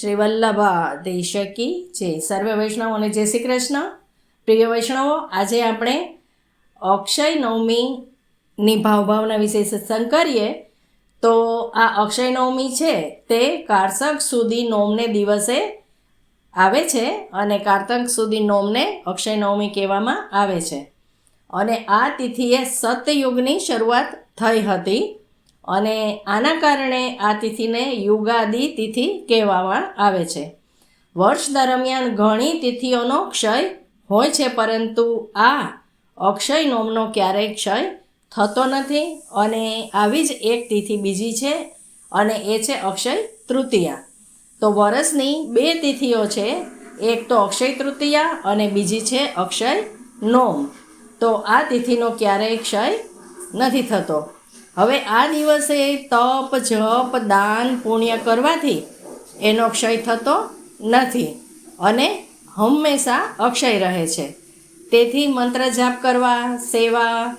શ્રી વલ્લભા દેશકી. જે સર્વે વૈષ્ણવોને જય શ્રી કૃષ્ણ. પ્રિય વૈષ્ણવો, આજે આપણે અક્ષય નવમીની ભાવભાવના વિશે સત્સંગ કરીએ. તો આ અક્ષય નવમી છે તે કારસક સુધી નોમને દિવસે આવે છે અને કારતક સુધી નોમને અક્ષય નવમી કહેવામાં આવે છે. અને આ તિથિએ સતયુગની શરૂઆત થઈ હતી. અને આના કારણે આ તિથિને યુગાદી તિથિ કહેવામાં આવે છે. વર્ષ દરમિયાન ઘણી તિથિઓનો ક્ષય હોય છે, પરંતુ આ અક્ષય નોમનો ક્યારેય ક્ષય થતો નથી અને આવી જ એક તિથિ બીજી છે અને એ છે અક્ષય તૃતીયા. તો વર્ષની બે તિથિઓ છે, એક તો અક્ષય તૃતીયા અને બીજી છે અક્ષય નોમ તો આ તિથિનો ક્યારેય ક્ષય નથી થતો. હવે આ દિવસે તપ, જપ, દાન, પુણ્ય કરવાથી એનો ક્ષય થતો નથી અને હંમેશા અક્ષય રહે છે. તેથી મંત્ર જાપ કરવા, સેવા,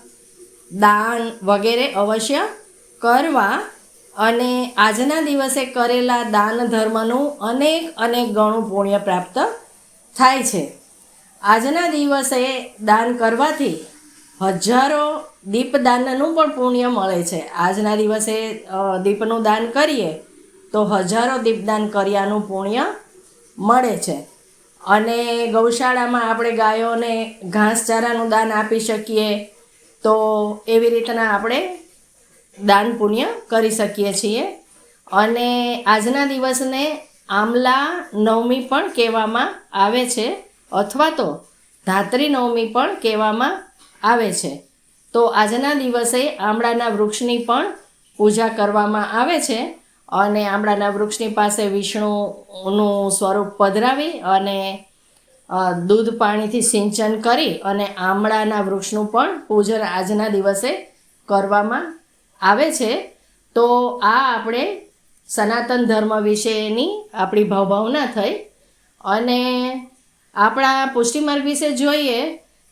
દાન વગેરે અવશ્ય કરવા અને આજના દિવસે કરેલા દાન ધર્મનું અનેક અનેક ગણું પુણ્ય પ્રાપ્ત થાય છે. આજના દિવસે દાન કરવાથી હજારો દીપદાનનું પણ પુણ્ય મળે છે. આજના દિવસે દીપનું દાન કરીએ તો હજારો દીપદાન કર્યાનું પુણ્ય મળે છે. અને ગૌશાળામાં આપણે ગાયોને ઘાસચારાનું દાન આપી શકીએ તો એવી રીતના આપણે દાન પુણ્ય કરી શકીએ છીએ. અને આજના દિવસને આમલા નવમી પણ કહેવામાં આવે છે, અથવા તો ધાત્રી નવમી પણ કહેવામાં આવે છે. તો આજના દિવસે આમળાના વૃક્ષની પણ પૂજા કરવામાં આવે છે અને આમળાના વૃક્ષની પાસે વિષ્ણુનું સ્વરૂપ પધરાવી અને દૂધ પાણીથી સિંચન કરી અને આમળાના વૃક્ષનું પણ પૂજન આજના દિવસે કરવામાં આવે છે. તો આ આપણે સનાતન ધર્મ વિશેની આપણી ભાવભાવના થઈ અને આપણા પુષ્ટિમાર્ગ વિશે જોઈએ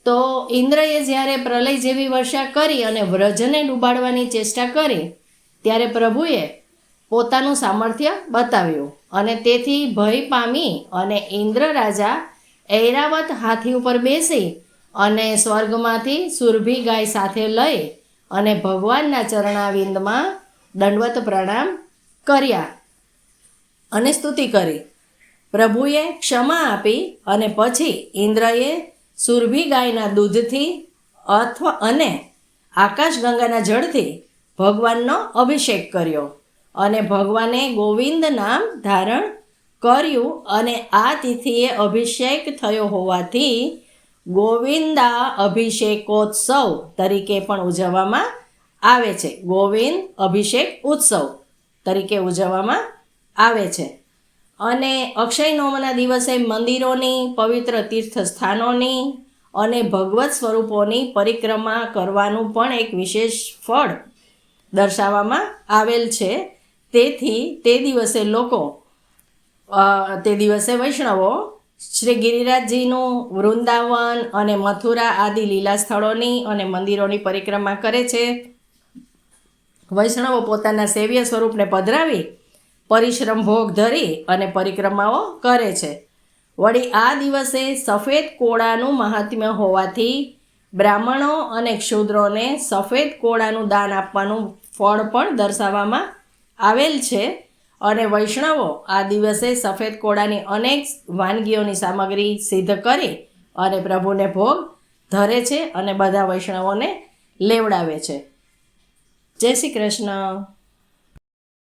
તો ઇન્દ્રએ જ્યારે પ્રલય જેવી વર્ષા કરી અને વ્રજને ડૂબાડવાની ચેષ્ટા કરી, ત્યારે પ્રભુએ પોતાનું સામર્થ્ય બતાવ્યું અને તેથી ભય પામી અને ઇન્દ્ર રાજા ઐરાવત હાથી ઉપર બેસી અને સ્વર્ગમાંથી સુરભી ગાય સાથે લઈ અને ભગવાનના ચરણાવિંદમાં દંડવત પ્રણામ કર્યા અને સ્તુતિ કરી. પ્રભુએ ક્ષમા આપી અને પછી ઇન્દ્રએ સુરભી ગાયના દૂધથી અથવા અને આકાશગંગાના જળથી ભગવાનનો અભિષેક કર્યો. અને ભગવાને ગોવિંદ નામ ધારણ કર્યું અને આ તિથિએ અભિષેક થયો હોવાથી ગોવિંદા અભિષેકોત્સવ તરીકે પણ ઉજવવામાં આવે છે. ગોવિંદ અભિષેક ઉત્સવ તરીકે ઉજવવામાં આવે છે. અને અક્ષય નોમના દિવસે મંદિરોની પવિત્ર તીર્થ સ્થાનોની અને ભગવત સ્વરૂપોની પરિક્રમા કરવાનું પણ એક વિશેષ ફળ દર્શાવવામાં આવેલ છે. તેથી તે દિવસે લોકો તે દિવસે વૈષ્ણવો શ્રી ગિરિરાજજીનું વૃંદાવન અને મથુરા આદિ લીલા સ્થળોની અને મંદિરોની પરિક્રમા કરે છે. વૈષ્ણવો પોતાના સેવ્ય સ્વરૂપને પધરાવી પરિશ્રમ ભોગ ધરી અને પરિક્રમાઓ કરે છે. વળી આ દિવસે સફેદ કોળાનું મહાત્મ્ય હોવાથી બ્રાહ્મણો અને ક્ષુદ્રોને સફેદ કોળાનું દાન આપવાનું ફળ પણ દર્શાવવામાં આવેલ છે અને વૈષ્ણવો આ દિવસે સફેદ કોળાની અનેક વાનગીઓની સામગ્રી સિદ્ધ કરી અને પ્રભુને ભોગ ધરે છે અને બધા વૈષ્ણવોને લેવડાવે છે. જય શ્રી કૃષ્ણ.